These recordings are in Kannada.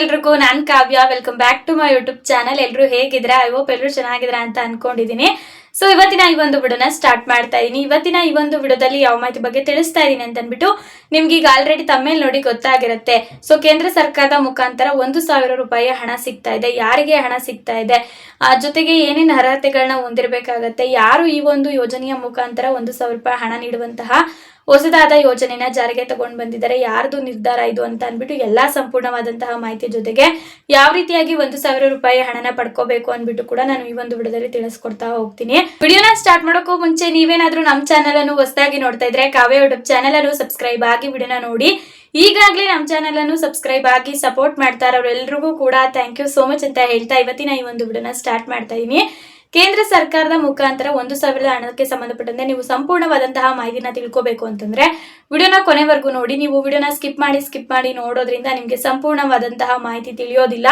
ಎಲ್ರಿಗೂ ನಾನ್ Kavya welcome back to my YouTube channel ಎಲ್ಲರೂ ಹೇಗಿದ್ರ ಐ ಹೋಪ್ ಎಲ್ಲರೂ ಚೆನ್ನಾಗಿದ್ರ ಅಂತ ಅನ್ಕೊಂಡಿದೀನಿ. ಸೊ ಇವತ್ತಿನ ಈ ಒಂದು ವಿಡಿಯೋನ ಸ್ಟಾರ್ಟ್ ಮಾಡ್ತಾ ಇದೀನಿ. ಇವತ್ತಿನ ಈ ಒಂದು ವಿಡಿಯೋದಲ್ಲಿ ಯಾವ ಮಾಹಿತಿ ಬಗ್ಗೆ ತಿಳಿಸ್ತಾ ಇದ್ದೀನಿ ಅಂತ ಅಂದ್ಬಿಟ್ಟು ನಿಮ್ಗೆ ಈಗ ಆಲ್ರೆಡಿ ತಮ್ಮೇಲ್ ನೋಡಿ ಗೊತ್ತಾಗಿರುತ್ತೆ. ಸೊ ಕೇಂದ್ರ ಸರ್ಕಾರದ ಮುಖಾಂತರ ಒಂದು ಸಾವಿರ ರೂಪಾಯಿ ಹಣ ಸಿಗ್ತಾ ಇದೆ. ಯಾರಿಗೆ ಹಣ ಸಿಗ್ತಾ ಇದೆ? ಆ, ಜೊತೆಗೆ ಏನೇನು ಅರ್ಹತೆಗಳನ್ನ ಹೊಂದಿರಬೇಕಾಗತ್ತೆ? ಯಾರು ಈ ಒಂದು ಯೋಜನೆಯ ಮುಖಾಂತರ ಒಂದು ಸಾವಿರ ರೂಪಾಯಿ ಹಣ ನೀಡುವಂತಹ ಹೊಸದಾದ ಯೋಜನೆನ ಜಾರಿಗೆ ತಗೊಂಡು ಬಂದಿದ್ದಾರೆ. ಯಾರ್ದು ನಿರ್ಧಾರ ಇದು ಅಂತ ಅಂದ್ಬಿಟ್ಟು ಎಲ್ಲಾ ಸಂಪೂರ್ಣವಾದಂತಹ ಮಾಹಿತಿ ಜೊತೆಗೆ ಯಾವ ರೀತಿಯಾಗಿ ಒಂದು ಸಾವಿರ ರೂಪಾಯಿ ಹಣನ ಪಡ್ಕೋಬೇಕು ಅಂದ್ಬಿಟ್ಟು ಕೂಡ ನಾನು ಈ ಒಂದು ವಿಡಿಯೋದಲ್ಲಿ ತಿಳಿಸ್ಕೊಡ್ತಾ ಹೋಗ್ತೀನಿ. ವಿಡಿಯೋನ ಸ್ಟಾರ್ಟ್ ಮಾಡೋಕ್ಕೂ ಮುಂಚೆ ನೀವೇನಾದ್ರೂ ನಮ್ಮ ಚಾನಲ್ ಅನ್ನು ಹೊಸದಾಗಿ ನೋಡ್ತಾ ಇದ್ರೆ ಕಾವ್ಯ ಯೂಟ್ಯೂಬ್ ಚಾನಲ್ ಅನ್ನು ಸಬ್ಸ್ಕ್ರೈಬ್ ಆಗಿ ವಿಡಿಯೋನ ನೋಡಿ. ಈಗಾಗಲೇ ನಮ್ಮ ಚಾನಲ್ ಅನ್ನು ಸಬ್ಸ್ಕ್ರೈಬ್ ಆಗಿ ಸಪೋರ್ಟ್ ಮಾಡ್ತಾರೆ ಇರೋರೆಲ್ರಿಗೂ ಕೂಡ ಥ್ಯಾಂಕ್ ಯು ಸೋ ಮಚ್ ಅಂತ ಹೇಳ್ತಾ ಇವತ್ತಿನ ಈ ಒಂದು ವಿಡಿಯೋನ ಸ್ಟಾರ್ಟ್ ಮಾಡ್ತಾ ಇದೀನಿ. ಕೇಂದ್ರ ಸರ್ಕಾರದ ಮುಖಾಂತರ ಒಂದು ಸಾವಿರದ ಹಣಕ್ಕೆ ಸಂಬಂಧಪಟ್ಟಂತೆ ನೀವು ಸಂಪೂರ್ಣವಾದಂತಹ ಮಾಹಿತಿನ ತಿಳ್ಕೋಬೇಕು ಅಂತಂದ್ರೆ ವಿಡಿಯೋನ ಕೊನೆವರೆಗೂ ನೋಡಿ. ನೀವು ವಿಡಿಯೋನ ಸ್ಕಿಪ್ ಮಾಡಿ ಸ್ಕಿಪ್ ಮಾಡಿ ನೋಡೋದ್ರಿಂದ ನಿಮಗೆ ಸಂಪೂರ್ಣವಾದಂತಹ ಮಾಹಿತಿ ತಿಳಿಯೋದಿಲ್ಲ.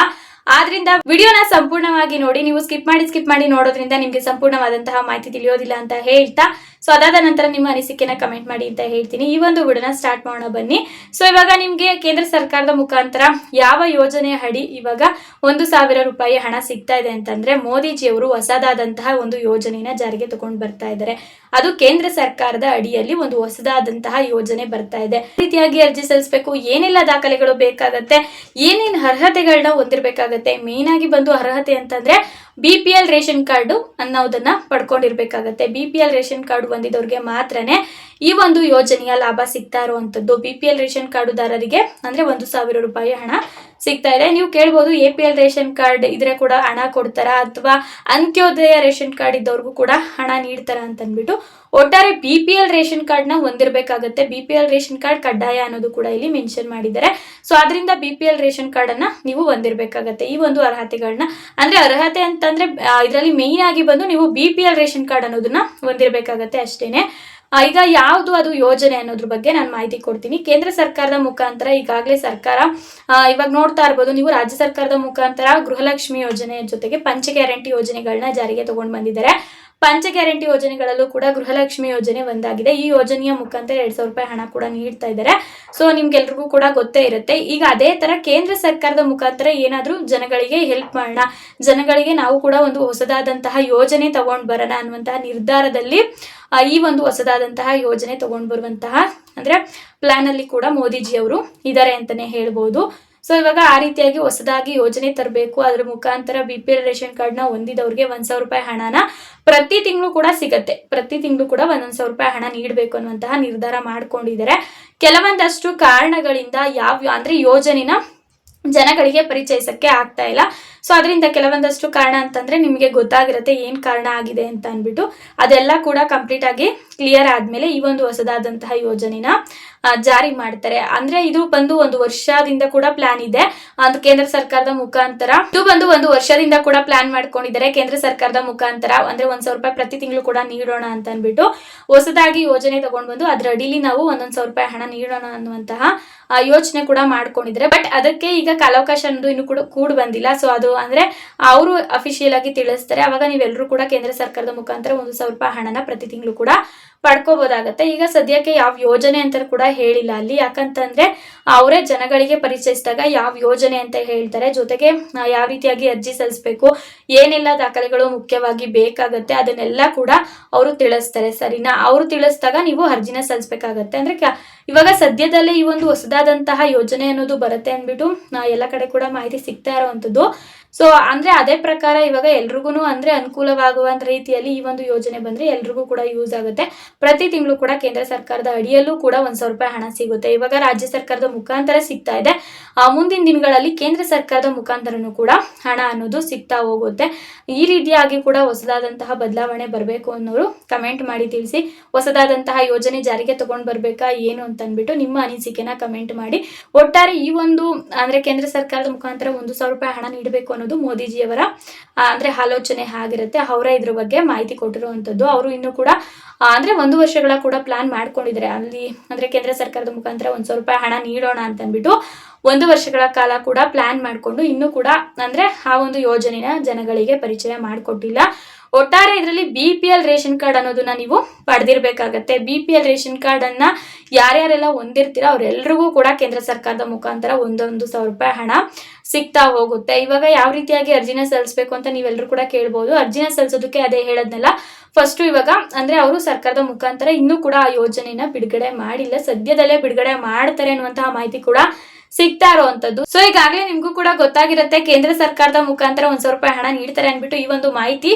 ಆದ್ರಿಂದ ವಿಡಿಯೋನ ಸಂಪೂರ್ಣವಾಗಿ ನೋಡಿ. ನೀವು ಸ್ಕಿಪ್ ಮಾಡಿ ಸ್ಕಿಪ್ ಮಾಡಿ ನೋಡೋದ್ರಿಂದ ನಿಮಗೆ ಸಂಪೂರ್ಣವಾದಂತಹ ಮಾಹಿತಿ ತಿಳಿಯೋದಿಲ್ಲ ಅಂತ ಹೇಳ್ತಾ ಸೊ ಅದಾದ ನಂತರ ನಿಮ್ಮ ಅನಿಸಿಕೆನ ಕಮೆಂಟ್ ಮಾಡಿ ಅಂತ ಹೇಳ್ತೀನಿ. ಈ ಒಂದು ವಿಡಿಯೋನ ಸ್ಟಾರ್ಟ್ ಮಾಡೋಣ ಬನ್ನಿ. ಸೊ ಇವಾಗ ನಿಮ್ಗೆ ಕೇಂದ್ರ ಸರ್ಕಾರದ ಮುಖಾಂತರ ಯಾವ ಯೋಜನೆ ಅಡಿ ಇವಾಗ ಒಂದು ಸಾವಿರ ರೂಪಾಯಿ ಹಣ ಸಿಗ್ತಾ ಇದೆ ಅಂತಂದ್ರೆ ಮೋದಿಜಿಯವರು ಹೊಸದಾದಂತಹ ಒಂದು ಯೋಜನೆನ ಜಾರಿಗೆ ತಗೊಂಡು ಬರ್ತಾ ಇದ್ದಾರೆ. ಅದು ಕೇಂದ್ರ ಸರ್ಕಾರದ ಅಡಿಯಲ್ಲಿ ಒಂದು ಹೊಸದಾದಂತಹ ಯೋಜನೆ ಬರ್ತಾ ಇದೆ. ರೀತಿಯಾಗಿ ಅರ್ಜಿ ಸಲ್ಲಿಸಬೇಕು. ಏನೆಲ್ಲ ದಾಖಲೆಗಳು ಬೇಕಾಗತ್ತೆ? ಏನೇನು ಅರ್ಹತೆಗಳನ್ನ ಹೊಂದಿರಬೇಕಾಗತ್ತೆ? ಮೇನ್ ಆಗಿ ಬಂದು ಅರ್ಹತೆ ಅಂತಂದ್ರೆ B P L ration card ಅನ್ನೋದನ್ನ ಪಡ್ಕೊಂಡಿರ್ಬೇಕಾಗತ್ತೆ. B P L ration card ಹೊಂದಿದವ್ರಿಗೆ ಮಾತ್ರನೇ ಈ ಒಂದು ಯೋಜನೆಯ ಲಾಭ ಸಿಗ್ತಾ ಇರುವಂತದ್ದು ಬಿ ಪಿ ಎಲ್ ರೇಷನ್ ಕಾರ್ಡುದಾರರಿಗೆ ಅಂದ್ರೆ ಒಂದು ಸಾವಿರ ರೂಪಾಯಿ ಹಣ ಸಿಗ್ತಾ ಇದೆ. ನೀವು ಕೇಳ್ಬೋದು A P L ration card ಇದ್ರೆ ಕೂಡ ಹಣ ಕೊಡ್ತಾರಾ ಅಥವಾ ಅಂತ್ಯೋದಯ ರೇಷನ್ ಕಾರ್ಡ್ ಇದ್ದವ್ರಿಗೂ ಕೂಡ ಹಣ ನೀಡ್ತಾರ ಅಂತ ಅಂದ್ಬಿಟ್ಟು ಒಟ್ಟಾರೆ ಬಿ ಪಿ ಎಲ್ ರೇಷನ್ ಕಾರ್ಡ್ನ ಹೊಂದಿರಬೇಕಾಗತ್ತೆ. B P L ration card ಕಡ್ಡಾಯ ಅನ್ನೋದು ಕೂಡ ಇಲ್ಲಿ ಮೆನ್ಷನ್ ಮಾಡಿದ್ದಾರೆ. ಸೊ ಅದರಿಂದ B P L ration card ಅನ್ನ ನೀವು ಹೊಂದಿರಬೇಕಾಗತ್ತೆ. ಈ ಒಂದು ಅರ್ಹತೆಗಳನ್ನ ಅಂದ್ರೆ ಅರ್ಹತೆ ಅಂತಂದ್ರೆ ಇದರಲ್ಲಿ ಮೇಯ್ನ್ ಆಗಿ ಬಂದು ನೀವು B P L ration card ಅನ್ನೋದನ್ನ ಹೊಂದಿರಬೇಕಾಗತ್ತೆ ಅಷ್ಟೇನೆ. ಈಗ ಯಾವುದು ಅದು ಯೋಜನೆ ಅನ್ನೋದ್ರ ಬಗ್ಗೆ ನಾನು ಮಾಹಿತಿ ಕೊಡ್ತೀನಿ. ಕೇಂದ್ರ ಸರ್ಕಾರದ ಮುಖಾಂತರ ಈಗಾಗಲೇ ಸರ್ಕಾರ ಇವಾಗ ನೋಡ್ತಾ ಇರ್ಬೋದು ನೀವು, ರಾಜ್ಯ ಸರ್ಕಾರದ ಮುಖಾಂತರ ಗೃಹಲಕ್ಷ್ಮಿ ಯೋಜನೆ ಜೊತೆಗೆ ಪಂಚ ಗ್ಯಾರಂಟಿ ಯೋಜನೆಗಳನ್ನ ಜಾರಿಗೆ ತಗೊಂಡು ಬಂದಿದ್ದಾರೆ. ಪಂಚ ಗ್ಯಾರಂಟಿ ಯೋಜನೆಗಳಲ್ಲೂ ಕೂಡ ಗೃಹಲಕ್ಷ್ಮಿ ಯೋಜನೆ ಒಂದಾಗಿದೆ. ಈ ಯೋಜನೆಯ ಮುಖಾಂತರ ಎರಡ್ ಸಾವಿರ ರೂಪಾಯಿ ಹಣ ಕೂಡ ನೀಡ್ತಾ ಇದ್ದಾರೆ. ಸೊ ನಿಮ್ಗೆಲ್ರಿಗೂ ಕೂಡ ಗೊತ್ತೇ ಇರುತ್ತೆ. ಈಗ ಅದೇ ತರ ಕೇಂದ್ರ ಸರ್ಕಾರದ ಮುಖಾಂತರ ಏನಾದ್ರೂ ಜನಗಳಿಗೆ ಹೆಲ್ಪ್ ಮಾಡೋಣ. ಜನಗಳಿಗೆ ನಾವು ಕೂಡ ಒಂದು ಹೊಸದಾದಂತಹ ಯೋಜನೆ ತಗೊಂಡ್ ಬರೋಣ ಅನ್ನುವಂತಹ ನಿರ್ಧಾರದಲ್ಲಿ ಈ ಒಂದು ಹೊಸದಾದಂತಹ ಯೋಜನೆ ತಗೊಂಡ್ ಬರುವಂತಹ, ಅಂದ್ರೆ ಪ್ಲಾನ್ ಅಲ್ಲಿ ಕೂಡ ಮೋದಿಜಿ ಅವರು ಇದ್ದಾರೆ ಅಂತಾನೆ ಹೇಳ್ಬೋದು. ಸೊ ಇವಾಗ ಆ ರೀತಿಯಾಗಿ ಹೊಸದಾಗಿ ಯೋಜನೆ ತರಬೇಕು. ಅದ್ರ ಮುಖಾಂತರ ಬಿ ಪಿ ಎಲ್ ರೇಷನ್ ಕಾರ್ಡ್ನ ಹೊಂದಿದವ್ರಿಗೆ ಒಂದು ಸಾವಿರ ರೂಪಾಯಿ ಹಣನ ಪ್ರತಿ ತಿಂಗಳು ಕೂಡ ಸಿಗತ್ತೆ. ಪ್ರತಿ ತಿಂಗಳು ಕೂಡ ಒಂದೊಂದ್ ಸಾವಿರ ರೂಪಾಯಿ ಹಣ ನೀಡಬೇಕು ಅನ್ನುವಂತಹ ನಿರ್ಧಾರ ಮಾಡ್ಕೊಂಡಿದ್ದಾರೆ. ಕೆಲವೊಂದಷ್ಟು ಕಾರಣಗಳಿಂದ ಯಾವ, ಅಂದ್ರೆ ಯೋಜನೆನ ಜನಗಳಿಗೆ ಪರಿಚಯಿಸಕ್ಕೆ ಆಗ್ತಾ ಇಲ್ಲ. ಸೊ ಅದರಿಂದ ಕೆಲವೊಂದಷ್ಟು ಕಾರಣ ಅಂತಂದ್ರೆ ನಿಮಗೆ ಗೊತ್ತಾಗಿರುತ್ತೆ ಏನ್ ಕಾರಣ ಆಗಿದೆ ಅಂತ ಅಂದ್ಬಿಟ್ಟು. ಅದೆಲ್ಲ ಕೂಡ ಕಂಪ್ಲೀಟ್ ಆಗಿ ಕ್ಲಿಯರ್ ಆದ್ಮೇಲೆ ಈ ಒಂದು ಹೊಸದಾದಂತಹ ಯೋಜನೆನ ಜಾರಿ ಮಾಡ್ತಾರೆ. ಅಂದ್ರೆ ಇದು ಬಂದು ಒಂದು ವರ್ಷದಿಂದ ಕೂಡ ಪ್ಲಾನ್ ಇದೆ. ಕೇಂದ್ರ ಸರ್ಕಾರದ ಮುಖಾಂತರ ಇದು ಬಂದು ಒಂದು ವರ್ಷದಿಂದ ಕೂಡ ಪ್ಲಾನ್ ಮಾಡ್ಕೊಂಡಿದ್ದಾರೆ. ಕೇಂದ್ರ ಸರ್ಕಾರದ ಮುಖಾಂತರ ಅಂದ್ರೆ ಒಂದ್ ಸಾವಿರ ರೂಪಾಯಿ ಪ್ರತಿ ತಿಂಗಳು ಕೂಡ ನೀಡೋಣ ಅಂತ ಅಂದ್ಬಿಟ್ಟು ಹೊಸದಾಗಿ ಯೋಜನೆ ತಗೊಂಡ್ ಬಂದು ಅದ್ರ ಅಡಿಲಿ ನಾವು ಒಂದೊಂದ್ ಸಾವಿರ ರೂಪಾಯಿ ಹಣ ನೀಡೋಣ ಅನ್ನುವಂತಹ ಯೋಚನೆ ಕೂಡ ಮಾಡ್ಕೊಂಡಿದ್ದಾರೆ. ಬಟ್ ಅದಕ್ಕೆ ಈಗ ಕಾಲಾವಕಾಶ ಅನ್ನೋದು ಇನ್ನು ಕೂಡ ಕೂಡ ಬಂದಿಲ್ಲ. ಸೊ ಅದು ಅಂದ್ರೆ ಅವರು ಅಫಿಷಿಯಲ್ ಆಗಿ ತಿಳಿಸ್ತಾರೆ. ಅವಾಗ ನೀವೆಲ್ಲರೂ ಕೂಡ ಕೇಂದ್ರ ಸರ್ಕಾರದ ಮುಖಾಂತರ ಒಂದು ಸಾವಿರ ರೂಪಾಯಿ ಹಣನ ಪ್ರತಿ ತಿಂಗಳು ಕೂಡ ಪಡ್ಕೋಬಹುದಾಗತ್ತೆ ಈಗ ಸದ್ಯಕ್ಕೆ ಯಾವ ಯೋಜನೆ ಅಂತ ಕೂಡ ಹೇಳಿಲ್ಲ ಅಲ್ಲಿ. ಯಾಕಂತಂದ್ರೆ ಅವರೇ ಜನಗಳಿಗೆ ಪರಿಚಯಿಸಿದಾಗ ಯಾವ ಯೋಜನೆ ಅಂತ ಹೇಳ್ತಾರೆ. ಜೊತೆಗೆ ಯಾವ ರೀತಿಯಾಗಿ ಅರ್ಜಿ ಸಲ್ಲಿಸಬೇಕು, ಏನೆಲ್ಲ ದಾಖಲೆಗಳು ಮುಖ್ಯವಾಗಿ ಬೇಕಾಗತ್ತೆ ಅದನ್ನೆಲ್ಲ ಕೂಡ ಅವರು ತಿಳಿಸ್ತಾರೆ. ಸರಿನಾ? ಅವರು ತಿಳಿಸಿದಾಗ ನೀವು ಅರ್ಜಿನ ಸಲ್ಲಿಸಬೇಕಾಗತ್ತೆ. ಅಂದ್ರೆ ಇವಾಗ ಸದ್ಯದಲ್ಲೇ ಈ ಒಂದು ಹೊಸದಾದಂತಹ ಯೋಜನೆ ಅನ್ನೋದು ಬರುತ್ತೆ ಅಂದ್ಬಿಟ್ಟು ಎಲ್ಲ ಕಡೆ ಕೂಡ ಮಾಹಿತಿ ಸಿಗ್ತಾ ಇರೋವಂಥದ್ದು. ಸೊ ಅಂದ್ರೆ ಅದೇ ಪ್ರಕಾರ ಇವಾಗ ಎಲ್ರಿಗೂ ಅಂದ್ರೆ ಅನುಕೂಲವಾಗುವಂತ ರೀತಿಯಲ್ಲಿ ಈ ಒಂದು ಯೋಜನೆ ಬಂದ್ರೆ ಎಲ್ರಿಗೂ ಕೂಡ ಯೂಸ್ ಆಗುತ್ತೆ. ಪ್ರತಿ ತಿಂಗಳು ಕೂಡ ಕೇಂದ್ರ ಸರ್ಕಾರದ ಅಡಿಯಲ್ಲೂ ಕೂಡ ಒಂದ್ ಸಾವಿರ ರೂಪಾಯಿ ಹಣ ಸಿಗುತ್ತೆ. ಇವಾಗ ರಾಜ್ಯ ಸರ್ಕಾರದ ಮುಖಾಂತರ ಸಿಗ್ತಾ ಇದೆ. ಆ, ಮುಂದಿನ ದಿನಗಳಲ್ಲಿ ಕೇಂದ್ರ ಸರ್ಕಾರದ ಮುಖಾಂತರನೂ ಕೂಡ ಹಣ ಅನ್ನೋದು ಸಿಗ್ತಾ ಹೋಗುತ್ತೆ. ಈ ರೀತಿಯಾಗಿ ಕೂಡ ಹೊಸದಾದಂತಹ ಬದಲಾವಣೆ ಬರಬೇಕು ಅನ್ನೋರು ಕಮೆಂಟ್ ಮಾಡಿ ತಿಳಿಸಿ. ಹೊಸದಾದಂತಹ ಯೋಜನೆ ಜಾರಿಗೆ ತಗೊಂಡ್ ಬರ್ಬೇಕಾ ಏನು ಅಂತ ಅಂದ್ಬಿಟ್ಟು ನಿಮ್ಮ ಅನಿಸಿಕೆನ ಕಮೆಂಟ್ ಮಾಡಿ. ಒಟ್ಟಾರೆ ಈ ಒಂದು ಅಂದ್ರೆ ಕೇಂದ್ರ ಸರ್ಕಾರದ ಮುಖಾಂತರ ಒಂದು ಸಾವಿರ ರೂಪಾಯಿ ಹಣ ನೀಡಬೇಕು ಅನ್ನೋದು ಮೋದಿಜಿಯವರ ಅಂದರೆ ಆಲೋಚನೆ ಆಗಿರುತ್ತೆ. ಅವರೇ ಇದ್ರ ಬಗ್ಗೆ ಮಾಹಿತಿ ಕೊಟ್ಟಿರುವಂತದ್ದು ಅವರು ಇನ್ನು ಕೂಡ ಅಂದ್ರೆ ಒಂದು ವರ್ಷಗಳ ಕೂಡ ಪ್ಲಾನ್ ಮಾಡ್ಕೊಂಡಿದ್ದಾರೆ. ಅಲ್ಲಿ, ಅಂದ್ರೆ ಕೇಂದ್ರ ಸರ್ಕಾರದ ಮುಖಾಂತರ ಒಂದು ಸ್ವಲ್ಪ ಹಣ ನೀಡೋಣ ಅಂತ ಅಂದ್ಬಿಟ್ಟು ಒಂದು ವರ್ಷಗಳ ಕಾಲ ಕೂಡ ಪ್ಲಾನ್ ಮಾಡಿಕೊಂಡು ಇನ್ನೂ ಕೂಡ, ಅಂದ್ರೆ ಆ ಒಂದು ಯೋಜನೆನ ಜನಗಳಿಗೆ ಪರಿಚಯ ಮಾಡಿಕೊಟ್ಟಿಲ್ಲ. ಒಟ್ಟಾರೆ ಇದರಲ್ಲಿ B P L ration card ಅನ್ನೋದನ್ನ ನೀವು ಪಡೆದಿರ್ಬೇಕಾಗತ್ತೆ. B P L ration card ಅನ್ನ ಯಾರ್ಯಾರೆಲ್ಲ ಹೊಂದಿರ್ತೀರ ಅವರೆಲ್ಲರಿಗೂ ಕೂಡ ಕೇಂದ್ರ ಸರ್ಕಾರದ ಮುಖಾಂತರ ಒಂದೊಂದು ಸಾವಿರ ರೂಪಾಯಿ ಹಣ ಸಿಗ್ತಾ ಹೋಗುತ್ತೆ. ಇವಾಗ ಯಾವ ರೀತಿಯಾಗಿ ಅರ್ಜಿನ ಸಲ್ಲಿಸಬೇಕು ಅಂತ ನೀವೆಲ್ಲರೂ ಕೂಡ ಕೇಳ್ಬೋದು. ಅರ್ಜಿನ ಸಲ್ಲಿಸೋದಕ್ಕೆ ಅದೇ ಹೇಳದ್ನಲ್ಲ ಫಸ್ಟ್ ಇವಾಗ ಅಂದ್ರೆ ಅವರು ಸರ್ಕಾರದ ಮುಖಾಂತರ ಇನ್ನೂ ಕೂಡ ಆ ಯೋಜನೆಯನ್ನ ಬಿಡುಗಡೆ ಮಾಡಿಲ್ಲ. ಸದ್ಯದಲ್ಲೇ ಬಿಡುಗಡೆ ಮಾಡ್ತಾರೆ ಅನ್ನುವಂತಹ ಮಾಹಿತಿ ಕೂಡ ಸಿಗ್ತಾ ಇರುವಂತದ್ದು ಸೊ ಈಗಾಗಲೇ ನಿಮ್ಗೂ ಕೂಡ ಗೊತ್ತಾಗಿರುತ್ತೆ, ಕೇಂದ್ರ ಸರ್ಕಾರದ ಮುಖಾಂತರ ಒಂದ್ ಸಾವಿರ ರೂಪಾಯಿ ಹಣ ನೀಡ್ತಾರೆ ಅನ್ಬಿಟ್ಟು ಈ ಒಂದು ಮಾಹಿತಿ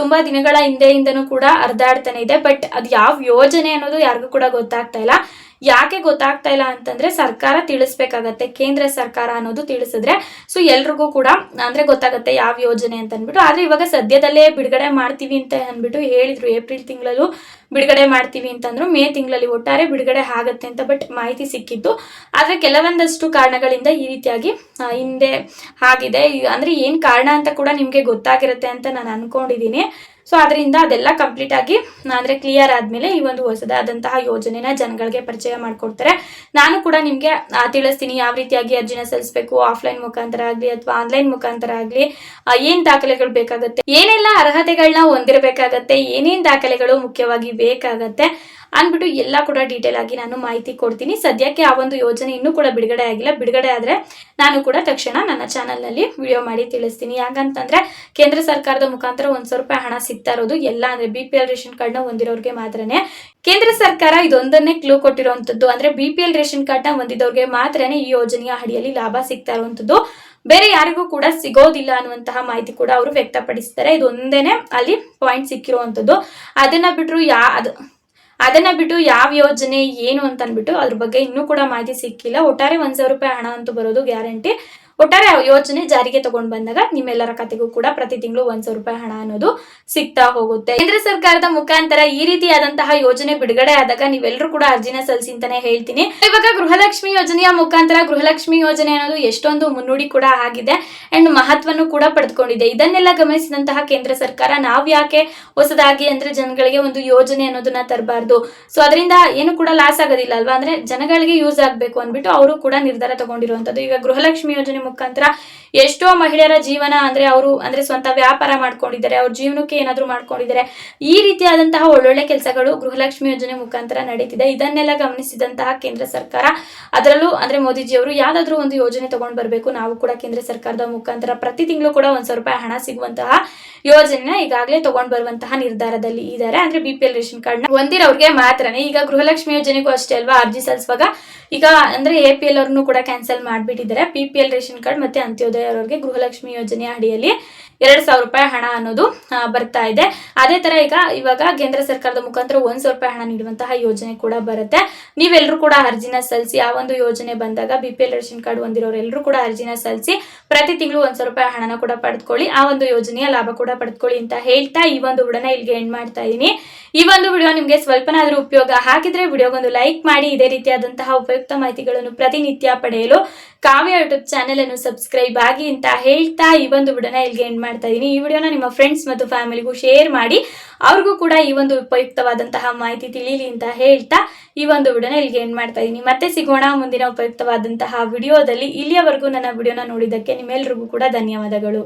ತುಂಬಾ ದಿನಗಳ ಹಿಂದೆಯಿಂದನೂ ಕೂಡ ಹರಿದಾಡ್ತಾನೆ ಇದೆ. ಬಟ್ ಅದು ಯಾವ ಯೋಜನೆ ಅನ್ನೋದು ಯಾರಿಗೂ ಕೂಡ ಗೊತ್ತಾಗ್ತಾ ಇಲ್ಲ. ಯಾಕೆ ಗೊತ್ತಾಗ್ತಾ ಇಲ್ಲ ಅಂತಂದ್ರೆ ಸರ್ಕಾರ ತಿಳಿಸ್ಬೇಕಾಗತ್ತೆ, ಕೇಂದ್ರ ಸರ್ಕಾರ ಅನ್ನೋದು ತಿಳಿಸಿದ್ರೆ. ಸೊ ಎಲ್ರಿಗೂ ಕೂಡ ಅಂದ್ರೆ ಗೊತ್ತಾಗತ್ತೆ ಯಾವ ಯೋಜನೆ ಅಂತ ಅಂದ್ಬಿಟ್ಟು. ಆದ್ರೆ ಇವಾಗ ಸದ್ಯದಲ್ಲೇ ಬಿಡುಗಡೆ ಮಾಡ್ತೀವಿ ಅಂತ ಅಂದ್ಬಿಟ್ಟು ಹೇಳಿದ್ರು. ಏಪ್ರಿಲ್ ತಿಂಗಳಲ್ಲೂ ಬಿಡುಗಡೆ ಮಾಡ್ತೀವಿ ಅಂತಂದ್ರು ಮೇ ತಿಂಗಳಲ್ಲಿ ಒಟ್ಟಾರೆ ಬಿಡುಗಡೆ ಆಗತ್ತೆ ಅಂತ ಬಟ್ ಮಾಹಿತಿ ಸಿಕ್ಕಿತ್ತು. ಆದ್ರೆ ಕೆಲವೊಂದಷ್ಟು ಕಾರಣಗಳಿಂದ ಈ ರೀತಿಯಾಗಿ ಹಿಂದೆ ಆಗಿದೆ. ಅಂದ್ರೆ ಏನ್ ಕಾರಣ ಅಂತ ಕೂಡ ನಿಮ್ಗೆ ಗೊತ್ತಾಗಿರುತ್ತೆ ಅಂತ ನಾನು ಅನ್ಕೊಂಡಿದೀನಿ. ಸೊ ಅದರಿಂದ ಅದೆಲ್ಲ ಕಂಪ್ಲೀಟ್ ಆಗಿ, ಅಂದ್ರೆ ಕ್ಲಿಯರ್ ಆದ್ಮೇಲೆ ಈ ಒಂದು ಹೊಸದಾದಂತಹ ಯೋಜನೆನ ಜನಗಳಿಗೆ ಪರಿಚಯ ಮಾಡ್ಕೊಡ್ತಾರೆ. ನಾನು ಕೂಡ ನಿಮ್ಗೆ ತಿಳಿಸ್ತೀನಿ ಯಾವ ರೀತಿಯಾಗಿ ಅರ್ಜಿನ ಸಲ್ಲಿಸಬೇಕು ಆಫ್ಲೈನ್ ಮುಖಾಂತರ ಆಗ್ಲಿ ಅಥವಾ ಆನ್ಲೈನ್ ಮುಖಾಂತರ ಆಗ್ಲಿ ಏನು ದಾಖಲೆಗಳು ಬೇಕಾಗುತ್ತೆ, ಏನೆಲ್ಲ ಅರ್ಹತೆಗಳನ್ನ ಹೊಂದಿರಬೇಕಾಗತ್ತೆ, ಏನೇನು ದಾಖಲೆಗಳು ಮುಖ್ಯವಾಗಿ ಬೇಕಾಗತ್ತೆ ಅಂದ್ಬಿಟ್ಟು ಎಲ್ಲ ಕೂಡ ಡೀಟೇಲ್ ಆಗಿ ನಾನು ಮಾಹಿತಿ ಕೊಡ್ತೀನಿ. ಸದ್ಯಕ್ಕೆ ಆ ಒಂದು ಯೋಜನೆ ಇನ್ನೂ ಕೂಡ ಬಿಡುಗಡೆ ಆಗಿಲ್ಲ. ಬಿಡುಗಡೆ ಆದ್ರೆ ನಾನು ಕೂಡ ತಕ್ಷಣ ನನ್ನ ಚಾನಲ್ನಲ್ಲಿ ವಿಡಿಯೋ ಮಾಡಿ ತಿಳಿಸ್ತೀನಿ. ಯಾಕಂತಂದ್ರೆ ಕೇಂದ್ರ ಸರ್ಕಾರದ ಮುಖಾಂತರ ಒಂದು ಸ್ವಲ್ಪ ರೂಪಾಯಿ ಹಣ ಸಿಗ್ತಾ ಇರೋದು. ಎಲ್ಲ ಅಂದ್ರೆ ಬಿ ಪಿ ಎಲ್ ರೇಷನ್ ಕಾರ್ಡ್ನ ಹೊಂದಿರೋರಿಗೆ ಮಾತ್ರನೇ. ಕೇಂದ್ರ ಸರ್ಕಾರ ಇದೊಂದನ್ನೇ ಕ್ಲೂ ಕೊಟ್ಟಿರುವಂತದ್ದು ಅಂದ್ರೆ ಬಿ ಪಿ ಎಲ್ ರೇಷನ್ ಕಾರ್ಡ್ನ ಹೊಂದಿದವ್ರಿಗೆ ಮಾತ್ರನೇ ಈ ಯೋಜನೆಯ ಅಡಿಯಲ್ಲಿ ಲಾಭ ಸಿಗ್ತಾ ಇರುವಂತದ್ದು ಬೇರೆ ಯಾರಿಗೂ ಕೂಡ ಸಿಗೋದಿಲ್ಲ ಅನ್ನುವಂತಹ ಮಾಹಿತಿ ಕೂಡ ಅವರು ವ್ಯಕ್ತಪಡಿಸ್ತಾರೆ. ಇದೊಂದೇನೆ ಅಲ್ಲಿ ಪಾಯಿಂಟ್ ಸಿಕ್ಕಿರುವಂತದ್ದು ಅದನ್ನ ಬಿಟ್ಟರು ಯಾ ಅದು ಅದನ್ನ ಬಿಟ್ಟು ಯಾವ ಯೋಜನೆ, ಏನು ಅಂತ ಅಂದ್ಬಿಟ್ಟು ಅದ್ರ ಬಗ್ಗೆ ಇನ್ನೂ ಕೂಡ ಮಾಹಿತಿ ಸಿಕ್ಕಿಲ್ಲ. ಒಟ್ಟಾರೆ ಒಂದ್ ಸಾವಿರ ರೂಪಾಯಿ ಹಣ ಅಂತೂ ಬರೋದು ಗ್ಯಾರಂಟಿ. ಒಟ್ಟಾರೆ ಯೋಜನೆ ಜಾರಿಗೆ ತಗೊಂಡ್ ಬಂದಾಗ ನಿಮ್ಮೆಲ್ಲರ ಖಾತೆಗೂ ಕೂಡ ಪ್ರತಿ ತಿಂಗಳು ಒಂದ್ ಸಾವಿರ ರೂಪಾಯಿ ಹಣ ಅನ್ನೋದು ಸಿಗ್ತಾ ಹೋಗುತ್ತೆ. ಕೇಂದ್ರ ಸರ್ಕಾರದ ಮುಖಾಂತರ ಈ ರೀತಿಯಾದಂತಹ ಯೋಜನೆ ಬಿಡುಗಡೆ ಆದಾಗ ನೀವೆಲ್ಲರೂ ಕೂಡ ಅರ್ಜಿನ ಸಲ್ಲಿಸಿ ಅಂತಾನೆ ಹೇಳ್ತೀನಿ. ಇವಾಗ ಗೃಹಲಕ್ಷ್ಮಿ ಯೋಜನೆಯ ಮುಖಾಂತರ ಗೃಹಲಕ್ಷ್ಮಿ ಯೋಜನೆ ಅನ್ನೋದು ಎಷ್ಟೊಂದು ಮುನ್ನುಡಿ ಕೂಡ ಆಗಿದೆ ಅಂಡ್ ಮಹತ್ವನು ಕೂಡ ಪಡೆದುಕೊಂಡಿದೆ ಇದನ್ನೆಲ್ಲ ಗಮನಿಸಿದಂತಹ ಕೇಂದ್ರ ಸರ್ಕಾರ ನಾವ್ ಯಾಕೆ ಹೊಸದಾಗಿ ಅಂದ್ರೆ ಜನಗಳಿಗೆ ಒಂದು ಯೋಜನೆ ಅನ್ನೋದನ್ನ ತರಬಾರ್ದು. ಸೊ ಅದರಿಂದ ಏನು ಕೂಡ ಲಾಸ್ ಆಗೋದಿಲ್ಲ ಅಲ್ವಾ? ಅಂದ್ರೆ ಜನಗಳಿಗೆ ಯೂಸ್ ಆಗ್ಬೇಕು ಅಂದ್ಬಿಟ್ಟು ಅವರು ಕೂಡ ನಿರ್ಧಾರ ತಗೊಂಡಿರುವಂತದ್ದು. ಈಗ ಗೃಹಲಕ್ಷ್ಮಿ ಯೋಜನೆ ಮುಖಾಂತರ ಎಷ್ಟೋ ಮಹಿಳೆಯರ ಜೀವನ ಅಂದ್ರೆ ಅವರು ಅಂದ್ರೆ ಸ್ವಂತ ವ್ಯಾಪಾರ ಮಾಡ್ಕೊಂಡಿದ್ದಾರೆ, ಅವ್ರ ಜೀವನಕ್ಕೆ ಏನಾದ್ರು ಮಾಡ್ಕೊಂಡಿದ್ದಾರೆ. ಈ ರೀತಿಯಾದಂತಹ ಒಳ್ಳೊಳ್ಳೆ ಕೆಲಸಗಳು ಗೃಹಲಕ್ಷ್ಮಿ ಯೋಜನೆ ಮುಖಾಂತರ ನಡೀತಿದೆ. ಇದನ್ನೆಲ್ಲ ಗಮನಿಸಿದಂತಹ ಕೇಂದ್ರ ಸರ್ಕಾರ, ಅದರಲ್ಲೂ ಅಂದ್ರೆ ಮೋದಿಜಿಯವರು ಯಾವ್ದಾದ್ರು ಒಂದು ಯೋಜನೆ ತಗೊಂಡ್ ಬರಬೇಕು. ನಾವು ಕೂಡ ಕೇಂದ್ರ ಸರ್ಕಾರದ ಮುಖಾಂತರ ಪ್ರತಿ ತಿಂಗಳು ಕೂಡ ಒಂದ್ ಸಾವಿರ ರೂಪಾಯಿ ಹಣ ಸಿಗುವಂತಹ ಯೋಜನೆನ ಈಗಾಗಲೇ ತಗೊಂಡ್ ಬರುವಂತಹ ನಿರ್ಧಾರದಲ್ಲಿ ಇದ್ದಾರೆ. ಅಂದ್ರೆ ಬಿಪಿಎಲ್ ರೇಷನ್ ಕಾರ್ಡ್ ಹೊಂದಿರೋರ್ಗೆ ಮಾತ್ರನೇ ಈಗ ಗೃಹಲಕ್ಷ್ಮಿ ಯೋಜನೆಗೂ ಅಷ್ಟೇ ಅಲ್ವಾ ಅರ್ಜಿ ಸಲ್ಲಿಸುವಾಗ ಈಗ ಅಂದ್ರೆ ಎ ಪಿ ಎಲ್ ಅವ್ರನ್ನು ಕೂಡ cancel ಮಾಡ್ಬಿಟ್ಟಿದ್ದಾರೆ. P P L ration card ಮತ್ತೆ ಅಂತ್ಯೋದಯ ಅವರಿಗೆ ಗೃಹಲಕ್ಷ್ಮಿ ಯೋಜನೆ ಅಡಿಯಲ್ಲಿ ಎರಡ್ ಸಾವಿರ ರೂಪಾಯಿ ಹಣ ಅನ್ನೋದು ಬರ್ತಾ ಇದೆ. ಅದೇ ತರ ಈಗ ಇವಾಗ ಕೇಂದ್ರ ಸರ್ಕಾರದ ಮುಖಾಂತರ ಒಂದ್ ಸಾವಿರ ರೂಪಾಯಿ ಹಣ ನೀಡುವಂತಹ ಯೋಜನೆ ಕೂಡ ಬರುತ್ತೆ. ನೀವೆಲ್ಲರೂ ಕೂಡ ಅರ್ಜಿನ ಸಲ್ಲಿಸಿ, ಆ ಒಂದು ಯೋಜನೆ ಬಂದಾಗ B P L ration card ಹೊಂದಿರೋರು ಎಲ್ಲರೂ ಕೂಡ ಅರ್ಜಿನ ಸಲ್ಲಿಸಿ, ಪ್ರತಿ ತಿಂಗಳು ಒಂದ್ ಸಾವಿರ ರೂಪಾಯಿ ಹಣನ ಕೂಡ ಪಡೆದುಕೊಳ್ಳಿ ಆ ಒಂದು ಯೋಜನೆಯ ಲಾಭ ಕೂಡ ಪಡೆದುಕೊಳ್ಳಿ ಅಂತ ಹೇಳ್ತಾ ಈ ಒಂದು ಉಡನ ಇಲ್ಲಿಗೆ ಎಂಡ್ ಮಾಡ್ತಾ ಇದ್ದೀನಿ ಈ ಒಂದು ವಿಡಿಯೋ ನಿಮಗೆ ಸ್ವಲ್ಪನಾದ್ರೂ ಉಪಯೋಗ ಹಾಕಿದ್ರೆ ವಿಡಿಯೋಗೊಂದು ಲೈಕ್ ಮಾಡಿ, ಇದೇ ರೀತಿಯಾದಂತಹ ಉಪಯುಕ್ತ ಮಾಹಿತಿಗಳನ್ನು ಪ್ರತಿನಿತ್ಯ ಪಡೆಯಲು ಕಾವ್ಯ ಯೂಟ್ಯೂಬ್ ಚಾನೆಲ್ ಅನ್ನು ಸಬ್ಸ್ಕ್ರೈಬ್ ಆಗಿ ಅಂತ ಹೇಳ್ತಾ ಈ ಒಂದು ವಿಡಿಯೋನ ಇಲ್ಲಿಗೆ ಎಂಡ್ ಮಾಡ್ತಾ ಇದ್ದೀನಿ ಈ ವಿಡಿಯೋನ ನಿಮ್ಮ ಫ್ರೆಂಡ್ಸ್ ಮತ್ತು ಫ್ಯಾಮಿಲಿಗೂ ಶೇರ್ ಮಾಡಿ ಅವ್ರಿಗೂ ಕೂಡ ಈ ಒಂದು ಉಪಯುಕ್ತವಾದಂತಹ ಮಾಹಿತಿ ತಿಳಿಯಲಿ ಅಂತ ಹೇಳ್ತಾ ಈ ಒಂದು ವಿಡಿಯೋನ ಇಲ್ಲಿಗೆ ಎಂಡ್ ಮಾಡ್ತಾ ಇದ್ದೀನಿ ಮತ್ತೆ ಸಿಗೋಣ ಮುಂದಿನ ಉಪಯುಕ್ತವಾದಂತಹ ವಿಡಿಯೋದಲ್ಲಿ. ಇಲ್ಲಿಯವರೆಗೂ ನನ್ನ ವಿಡಿಯೋನ ನೋಡಿದ್ದಕ್ಕೆ ನಿಮ್ಮೆಲ್ರಿಗೂ ಕೂಡ ಧನ್ಯವಾದಗಳು.